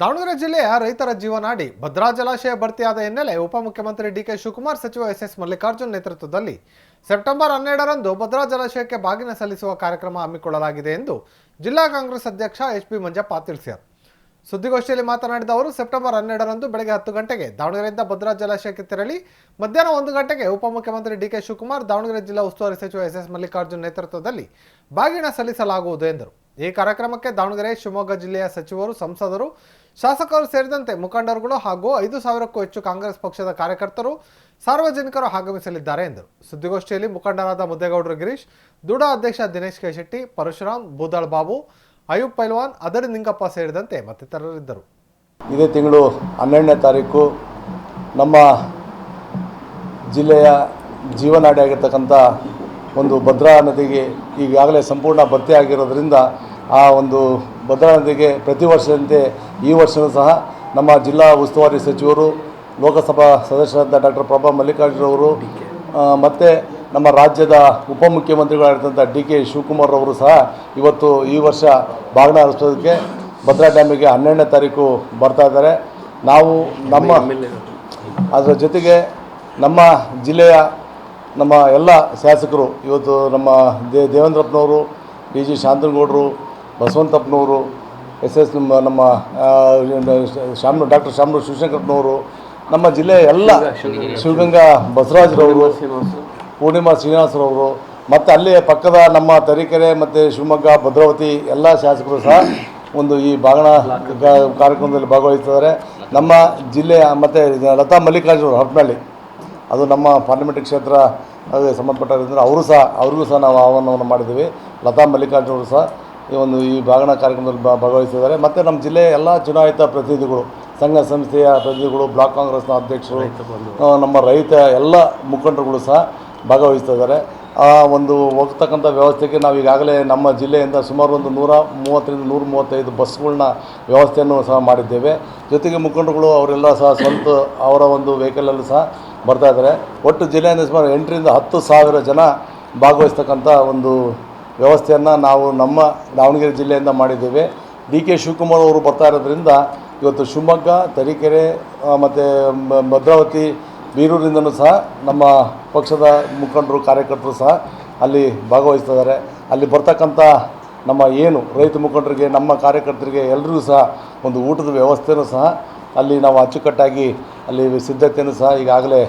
ದಾವಣಗೆರೆ ಜಿಲ್ಲೆಯ ರೈತರ ಜೀವನಾಡಿ ಭದ್ರಾ ಜಲಾಶಯ ಭರ್ತಿಯಾದ ಹಿನ್ನೆಲೆ ಉಪಮುಖ್ಯಮಂತ್ರಿ ಡಿಕೆ ಶಿವಕುಮಾರ್ ಸಚಿವ ಎಸ್ ಎಸ್ ಮಲ್ಲಿಕಾರ್ಜುನ್ ನೇತೃತ್ವದಲ್ಲಿ ಸೆಪ್ಟೆಂಬರ್ ಹನ್ನೆರಡರಂದು ಭದ್ರಾ ಜಲಾಶಯಕ್ಕೆ ಬಾಗಿನ ಸಲ್ಲಿಸುವ ಕಾರ್ಯಕ್ರಮ ಹಮ್ಮಿಕೊಳ್ಳಲಾಗಿದೆ ಎಂದು ಜಿಲ್ಲಾ ಕಾಂಗ್ರೆಸ್ ಅಧ್ಯಕ್ಷ ಎಚ್ ಪಿ ಮಂಜಪ್ಪ ತಿಳಿಸಿದರು. ಸುದ್ದಿಗೋಷ್ಠಿಯಲ್ಲಿ ಮಾತನಾಡಿದ ಅವರು, ಸೆಪ್ಟೆಂಬರ್ ಹನ್ನೆರಡರಂದು ಬೆಳಗ್ಗೆ ಹತ್ತು ಗಂಟೆಗೆ ದಾವಣಗೆರೆಯಿಂದ ಭದ್ರಾ ಜಲಾಶಯಕ್ಕೆ ತೆರಳಿ ಮಧ್ಯಾಹ್ನ ಒಂದು ಗಂಟೆಗೆ ಉಪಮುಖ್ಯಮಂತ್ರಿ ಡಿಕೆ ಶಿವಕುಮಾರ್ ದಾವಣಗೆರೆ ಜಿಲ್ಲಾ ಉಸ್ತುವಾರಿ ಸಚಿವ ಎಸ್ ಎಸ್ ಮಲ್ಲಿಕಾರ್ಜುನ್ ನೇತೃತ್ವದಲ್ಲಿ ಬಾಗಿನ ಸಲ್ಲಿಸಲಾಗುವುದು ಎಂದರು. ಈ ಕಾರ್ಯಕ್ರಮಕ್ಕೆ ದಾವಣಗೆರೆ, ಶಿವಮೊಗ್ಗ ಜಿಲ್ಲೆಯ ಸಚಿವರು, ಸಂಸದರು, ಶಾಸಕರು ಸೇರಿದಂತೆ ಮುಖಂಡರುಗಳು ಹಾಗೂ ಐದು ಸಾವಿರಕ್ಕೂ ಹೆಚ್ಚು ಕಾಂಗ್ರೆಸ್ ಪಕ್ಷದ ಕಾರ್ಯಕರ್ತರು ಸಾರ್ವಜನಿಕರು ಆಗಮಿಸಲಿದ್ದಾರೆ ಎಂದರು. ಸುದ್ದಿಗೋಷ್ಠಿಯಲ್ಲಿ ಮುಖಂಡರಾದ ಮುದ್ದೇಗೌಡರು ಗಿರೀಶ್, ದುಡಾ ಅಧ್ಯಕ್ಷ ದಿನೇಶ್ ಶೆಟ್ಟಿ ಪರಶುರಾಮ್ ಬೂದಾಳ್ ಬಾಬು ಅಯೂಬ್ ಪೈಲ್ವಾನ್, ಅದರ ನಿಂಗಪ್ಪ ಸೇರಿದಂತೆ ಮತ್ತಿತರರಿದ್ದರು. ಇದೇ ತಿಂಗಳು ಹನ್ನೆರಡನೇ ತಾರೀಕು ನಮ್ಮ ಜಿಲ್ಲೆಯ ಜೀವನಾಡಿ ಆಗಿರ್ತಕ್ಕಂಥ ಒಂದು ಭದ್ರಾ ನದಿಗೆ ಈಗಾಗಲೇ ಸಂಪೂರ್ಣ ಭರ್ತಿ ಆಗಿರೋದ್ರಿಂದ ಆ ಒಂದು ಭದ್ರಾ ನದಿಗೆ ಪ್ರತಿ ವರ್ಷದಂತೆ ಈ ವರ್ಷವೂ ಸಹ ನಮ್ಮ ಜಿಲ್ಲಾ ಉಸ್ತುವಾರಿ ಸಚಿವರು, ಲೋಕಸಭಾ ಸದಸ್ಯರಾದ ಡಾಕ್ಟರ್ ಪ್ರಭಾ ಮಲ್ಲಿಕಾರ್ಜುನ್ ಅವರು ಮತ್ತು ನಮ್ಮ ರಾಜ್ಯದ ಉಪಮುಖ್ಯಮಂತ್ರಿಗಳಾಗಿರ್ತಂಥ ಡಿ ಕೆ ಶಿವಕುಮಾರ್ ಅವರು ಸಹ ಇವತ್ತು ಈ ವರ್ಷ ಬಾಗಿನ ಹರಿಸೋದಕ್ಕೆ ಭದ್ರಾ ಡ್ಯಾಮಿಗೆ ಹನ್ನೆರಡನೇ ತಾರೀಕು ಬರ್ತಾ ಇದ್ದಾರೆ. ನಾವು ನಮ್ಮ ಅದರ ಜೊತೆಗೆ ನಮ್ಮ ಜಿಲ್ಲೆಯ ನಮ್ಮ ಎಲ್ಲ ಶಾಸಕರು, ಇವತ್ತು ನಮ್ಮ ದೇ ದೇವೇಂದ್ರಪ್ಪನವರು, ಡಿ ಜಿ ಶಾಂತನಗೌಡರು ಬಸವಂತಪ್ಪನವರು ಎಸ್ ಎಸ್ ನಮ್ಮ ನಮ್ಮ ಶಾಮ್ ಡಾಕ್ಟರ್ ಶಾಮರು ಶಿವಶಂಕರಪ್ಪನವರು ನಮ್ಮ ಜಿಲ್ಲೆಯ ಎಲ್ಲ ಶಿವಗಂಗಾ. ಬಸವರಾಜರವರು ಪೂರ್ಣಿಮಾ ಶ್ರೀನಿವಾಸರವರು ಮತ್ತು ಅಲ್ಲಿ ಪಕ್ಕದ ನಮ್ಮ ತರೀಕೆರೆ ಮತ್ತು ಶಿವಮೊಗ್ಗ ಭದ್ರಾವತಿ ಎಲ್ಲ ಶಾಸಕರು ಸಹ ಒಂದು ಈ ಬಾಗಣ ಕಾರ್ಯಕ್ರಮದಲ್ಲಿ ಭಾಗವಹಿಸ್ತಿದ್ದಾರೆ. ನಮ್ಮ ಜಿಲ್ಲೆಯ ಮತ್ತು ಲತಾ ಮಲ್ಲಿಕಾರ್ಜುನ ಹರಪನಹಳ್ಳಿ ಅದು ನಮ್ಮ ಪಾರ್ಲಿಮೆಂಟ್ ಕ್ಷೇತ್ರ ಅದು ಸಂಬಂಧಪಟ್ಟಿರೋದ್ರಿಂದ ಅವರು ಸಹ ಅವ್ರಿಗೂ ಸಹ ನಾವು ಆಹ್ವಾನವನ್ನು ಮಾಡಿದ್ದೀವಿ. ಲತಾ ಮಲ್ಲಿಕಾರ್ಜುನವರು ಸಹ ಈ ಒಂದು ಈ ಭಾಗಣ ಕಾರ್ಯಕ್ರಮದಲ್ಲಿ ಭಾಗವಹಿಸಿದ್ದಾರೆ. ಮತ್ತು ನಮ್ಮ ಜಿಲ್ಲೆಯ ಎಲ್ಲ ಚುನಾಯಿತ ಪ್ರತಿನಿಧಿಗಳು ಸಂಘ ಸಂಸ್ಥೆಯ ಪ್ರತಿನಿಧಿಗಳು ಬ್ಲಾಕ್ ಕಾಂಗ್ರೆಸ್ನ ಅಧ್ಯಕ್ಷರು ನಮ್ಮ ರೈತ ಎಲ್ಲ ಮುಖಂಡರುಗಳು ಸಹ ಭಾಗವಹಿಸ್ತಾ ಇದ್ದಾರೆ. ಆ ಒಂದು ಹೋಗ್ತಕ್ಕಂಥ ವ್ಯವಸ್ಥೆಗೆ ನಾವು ಈಗಾಗಲೇ ನಮ್ಮ ಜಿಲ್ಲೆಯಿಂದ ಸುಮಾರು ಒಂದು ನೂರ ಮೂವತ್ತರಿಂದ ನೂರ ಮೂವತ್ತೈದು ಬಸ್ಗಳನ್ನ ವ್ಯವಸ್ಥೆಯನ್ನು ಸಹ ಮಾಡಿದ್ದೇವೆ. ಜೊತೆಗೆ ಮುಖಂಡರುಗಳು ಅವರೆಲ್ಲ ಸಹ ಸ್ವಂತ ಅವರ ಒಂದು ವೆಹಿಕಲಲ್ಲೂ ಸಹ ಬರ್ತಾ ಇದ್ದಾರೆ. ಒಟ್ಟು ಜಿಲ್ಲೆಯಿಂದ ಸುಮಾರು ಎಂಟರಿಂದ ಹತ್ತು ಸಾವಿರ ಜನ ಭಾಗವಹಿಸ್ತಕ್ಕಂಥ ಒಂದು ವ್ಯವಸ್ಥೆಯನ್ನು ನಾವು ನಮ್ಮ ದಾವಣಗೆರೆ ಜಿಲ್ಲೆಯಿಂದ ಮಾಡಿದ್ದೇವೆ. ಡಿ ಕೆ ಶಿವಕುಮಾರ್ ಅವರು ಬರ್ತಾ ಇರೋದ್ರಿಂದ ಇವತ್ತು ಶಿವಮೊಗ್ಗ, ತರೀಕೆರೆ ಮತ್ತು ಭದ್ರಾವತಿ ಬೀರೂರಿಂದಲೂ ಸಹ ನಮ್ಮ ಪಕ್ಷದ ಮುಖಂಡರು, ಕಾರ್ಯಕರ್ತರು ಸಹ ಅಲ್ಲಿ ಭಾಗವಹಿಸ್ತಿದ್ದಾರೆ ಅಲ್ಲಿ ಬರ್ತಕ್ಕಂಥ ನಮ್ಮ ಏನು ರೈತ ಮುಖಂಡರಿಗೆ, ನಮ್ಮ ಕಾರ್ಯಕರ್ತರಿಗೆ ಎಲ್ಲರಿಗೂ ಸಹ ಒಂದು ಊಟದ ವ್ಯವಸ್ಥೆಯೂ ಸಹ ಅಲ್ಲಿ ನಾವು ಅಚ್ಚುಕಟ್ಟಾಗಿ ಅಲ್ಲಿ ಸಿದ್ಧತೆಯನ್ನು ಸಹ ಈಗಾಗಲೇ